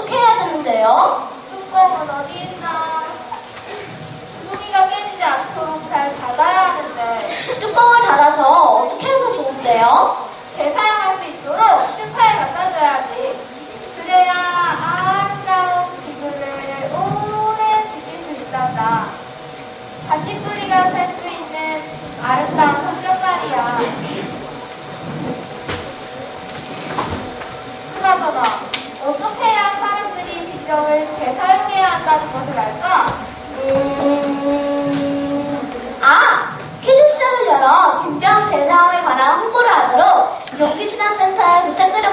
어떻게 해야 되는데요? 뚜껑은 어디 있나? 주둥이가 깨지지 않도록 잘 닫아야 하는데 뚜껑을 닫아서 어떻게 하면 좋은데요? 재사용할 수 있도록 슈퍼에 갖다 줘야지. 그래야 아름다운 지구를 오래 지킬 수 있단다. 바퀴뿌리가 살 수 있는 아름다운 환경 말이야. 그나저나 목적을 재사용해야 한다는 것을 알까? 음... 아! 퀴즈쇼를 열어 김병 재사용에 관한 홍보를 하도록 용기신화센터에 부탁드려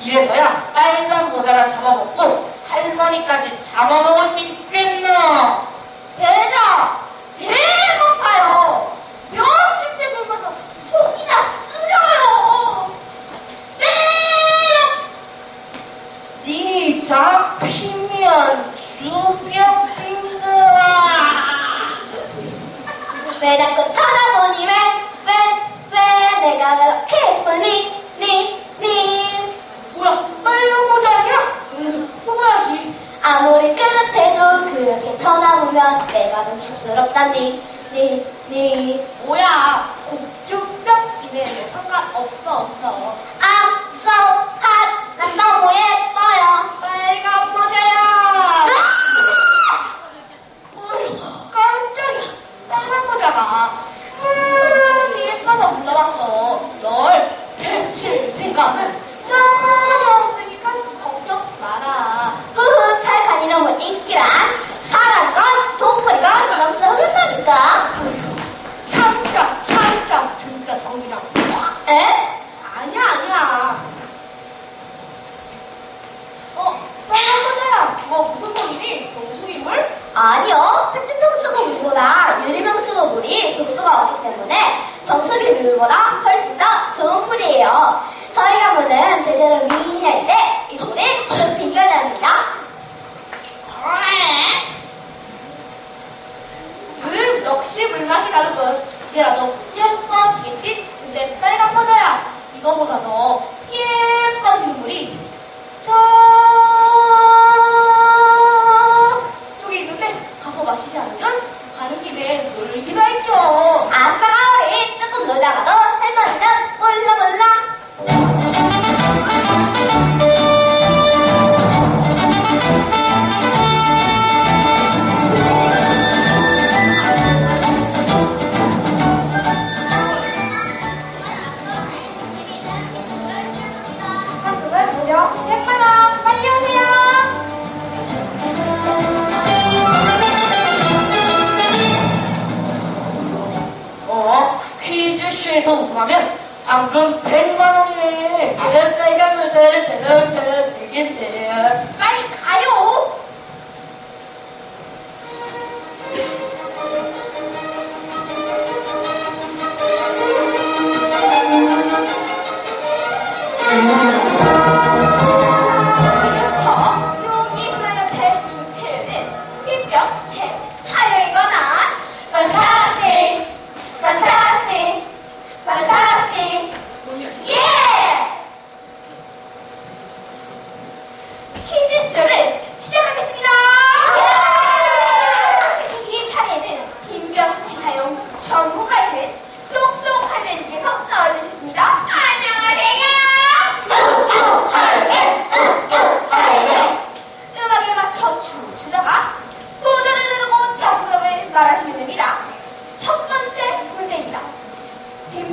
이래서야 빨간 모자라 잡아먹고 할머니까지 잡아먹을 수 있겠나? 대장! 배고파요! 며칠째 굶어서 속이 다 쓰려요! 빼요! 니 잡히면 죽여빈다. 왜 자꾸 쳐다보니 왜, 왜, 왜 내가 그렇게 예쁘니? 니, 니. 뭐야, 빨간 모자 아니야? 음, 숨어야지. 아무리 그릇해도 그렇게 내가 좀 쑥스럽잖니. 니, 니. 뭐야, 공주병 이내에 상관없어, 없어. I'm so hot. 난 너무 예뻐요. 빨간 모자야! 아! 어이, 깜짝이야. 빨간 모자가 그 뒤에 쳐서 불러왔어. 널 해칠 생각은 전혀 없으니까 걱정 마라. 후후, 탈칸이 너무 인기란 사람과 동물이가 넘쳐 흐른다니까. 참자, 참자. 그러니까 정이랑 에? 아니야, 아니야. 어, 빨간 모자야. 그거 무슨 물이니? 정수기물? 아니요. 페트병수도 물보다 유리병수도 물이 독소가 없기 때문에 정수기 물보다 훨씬 더 좋은 물이에요. 저희가 물은 제대로 미인할 때 이 물이 좀 비결납니다. 그 역시 물맛이 다르군. 이제라도 예뻐지겠지? 근데 빨간 모자야. 이거보다 더 예뻐진 물이 저 마시지 않으면 가는 길에 놀기도. 아싸가 우리 조금 놀다가도 할머니는 몰라 몰라. ¡Gracias!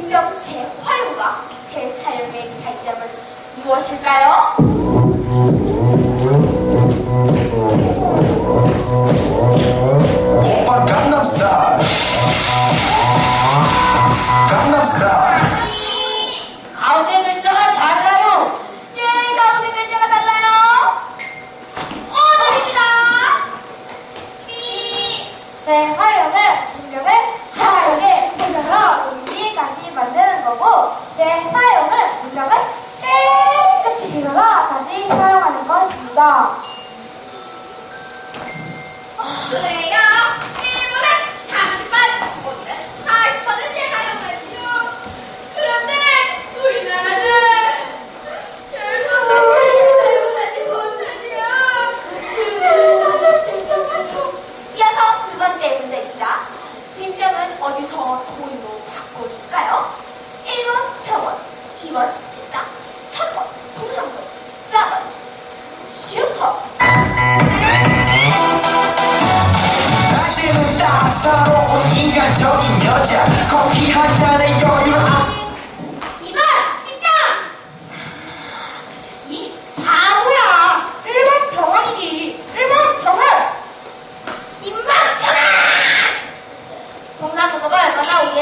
빈병체 활용과 재사용의 차이점은 무엇일까요? 오빠 강남스타일 강남스타일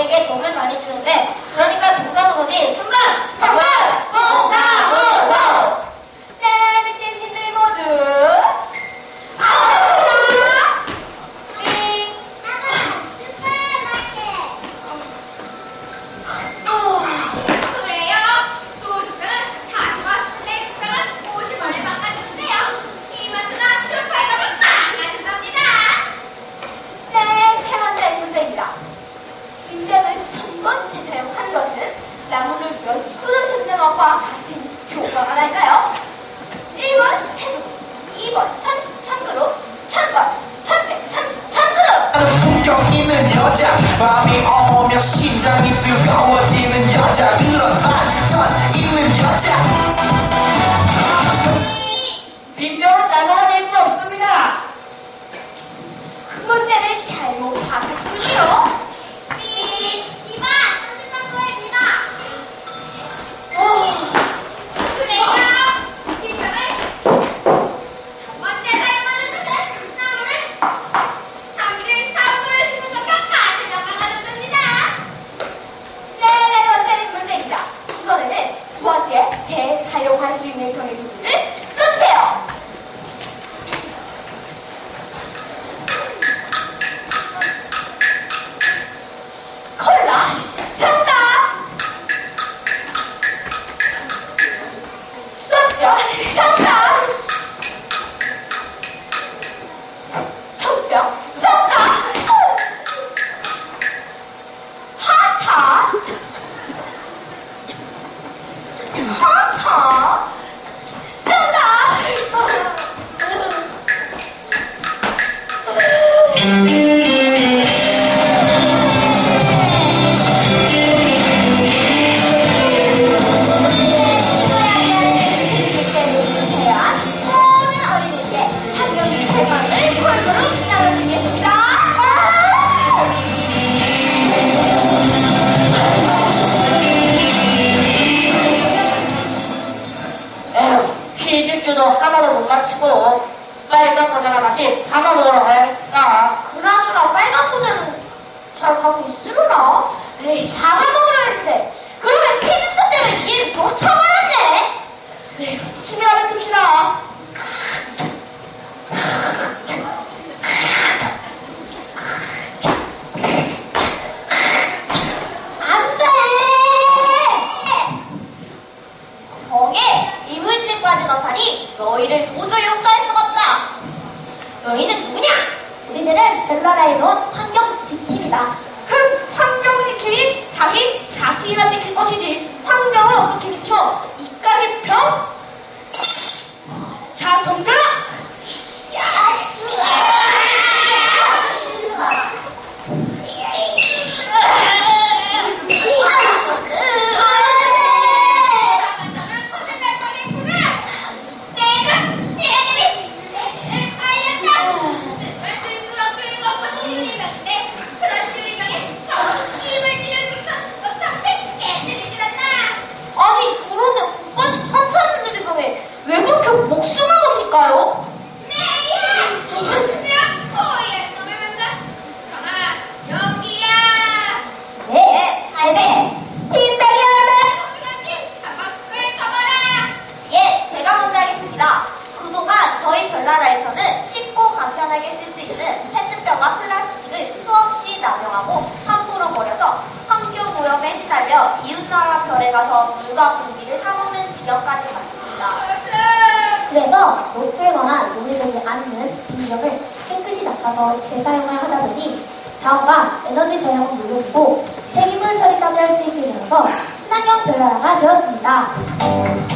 저에게 돈을 많이 주는데 그러니까 돈가는 거지 풍경 있는 여자. 밤이 오면 심장이 뜨거워 너희를 도저히 용서할 수가 없다. 너희는 누구냐? 우리들은 벨라라이로 환경 지킴이다. 흠, 환경 지킴이? 자기 자신이나 지킬 것이니 환경을 어떻게 지켜? 이까지 병? 자, 정글! 친환경 딜러가 되었습니다.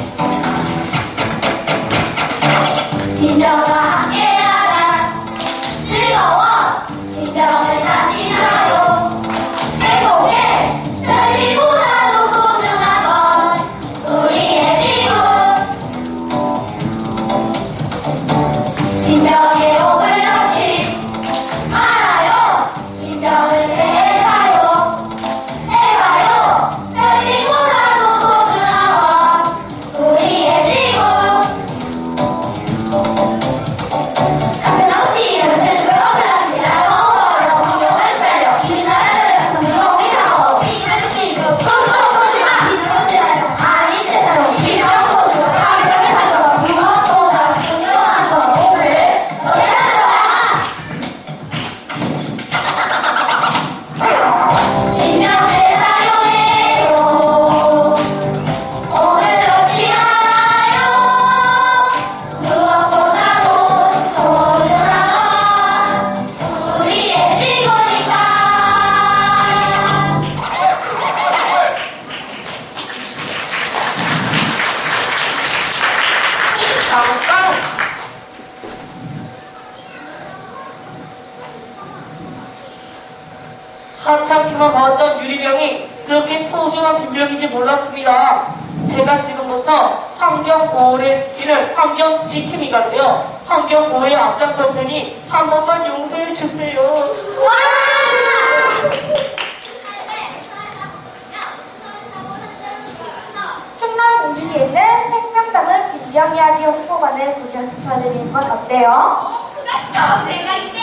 한참 키워봤던 유리병이 그렇게 소중한 분명인지 몰랐습니다. 제가 지금부터 환경보호를 지키는 환경지킴이가 되어 환경보호에 앞장선 테니 한 번만 용서해 주세요. 충남 우주시에 있는 생명담은 김병희 아리 홍보관을 보존해드리는 건 어때요? 어, 그거 좋은 생각인데.